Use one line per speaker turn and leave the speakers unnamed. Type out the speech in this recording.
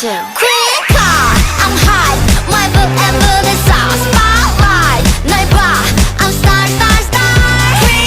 too. Critical!